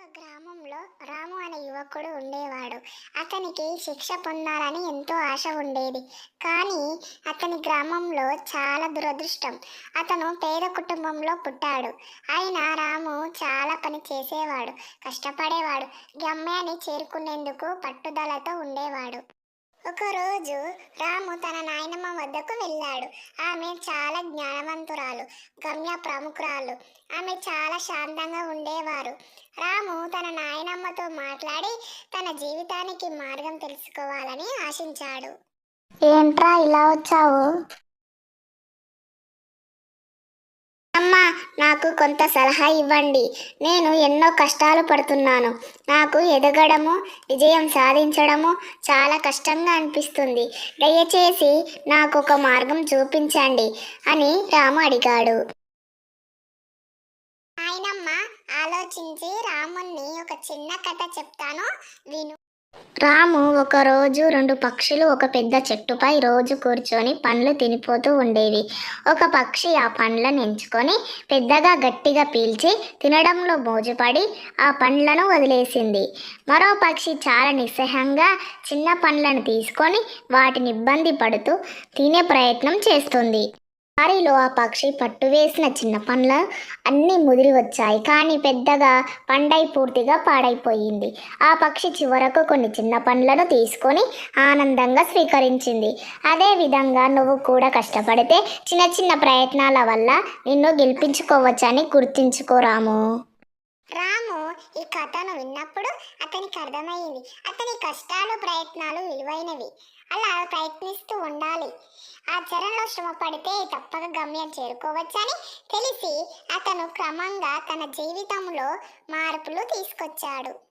ఒక గ్రామంలో రాము అనే యువకుడు ఉండేవాడు. అతనికి శిక్ష పొందాలని ఎంతో ఆశ ఉండేది. కానీ అతని గ్రామంలో చాలా దురదృష్టం. అతను పేద కుటుంబంలో పుట్టాడు. ఆయన రాము చాలా పని చేసేవాడు. కష్టపడేవాడు. గమ్యాన్ని చేరుకునేందుకు పట్టుదలతో ఉండేవాడు. ఒకరోజు రాము తన నాయనమ్మ వద్దకు వెళ్ళాడు. ఆమె చాలా జ్ఞానవంతురాలు గమ్య ప్రముఖురాలు. ఆమె చాలా శాంతంగా ఉండేవారు. రాము తన నాయనమ్మతో మాట్లాడి తన జీవితానికి మార్గం తెలుసుకోవాలని ఆశించాడు. ఏంట్రా ఇలా వచ్చావు? నాకు కొంత సలహా ఇవ్వండి. నేను ఎన్నో కష్టాలు పడుతున్నాను. నాకు ఎదగడము విజయం సాధించడము చాలా కష్టంగా అనిపిస్తుంది. దయచేసి నాకు ఒక మార్గం చూపించండి అని రాము అడిగాడు. ఆయనమ్మ ఆలోచించి రాముణ్ణి ఒక చిన్న కథ చెప్తాను. విను. రాము ఒకరోజు రెండు పక్షులు ఒక పెద్ద చెట్టుపై రోజు కూర్చొని పండ్లు తినిపోతూ ఉండేవి. ఒక పక్షి ఆ పండ్లను ఎంచుకొని పెద్దగా గట్టిగా పీల్చి తినడంలో మోజుపడి ఆ పండ్లను వదిలేసింది. మరో పక్షి చాలా నిస్సహంగా చిన్న పండ్లను తీసుకొని వాటిని ఇబ్బంది పడుతూ తినే ప్రయత్నం చేస్తుంది. దారిలో ఆ పక్షి పట్టు వేసిన చిన్న పండ్ల అన్నీ ముదిరి వచ్చాయి కానీ పెద్దగా పండై పూర్తిగా పాడైపోయింది. ఆ పక్షి చివరకు కొన్ని చిన్న పండ్లను తీసుకొని ఆనందంగా స్వీకరించింది. అదే విధంగా నువ్వు కూడా కష్టపడితే చిన్న చిన్న ప్రయత్నాల వల్ల నిన్ను గెలిపించుకోవచ్చని గుర్తించుకోరాము రాము. ఈ కథను విన్నప్పుడు అతనికి అర్థమైంది. కష్టాలు ప్రయత్నాలు విలువైనవి. అలా ప్రయత్నిస్తూ ఉండాలి. ఆ చరణలో శ్రమ పడితే తప్పక గమ్యం చేరుకోవచ్చని తెలిసి అతను క్రమంగా తన జీవితంలో మార్పులు తీసుకొచ్చాడు.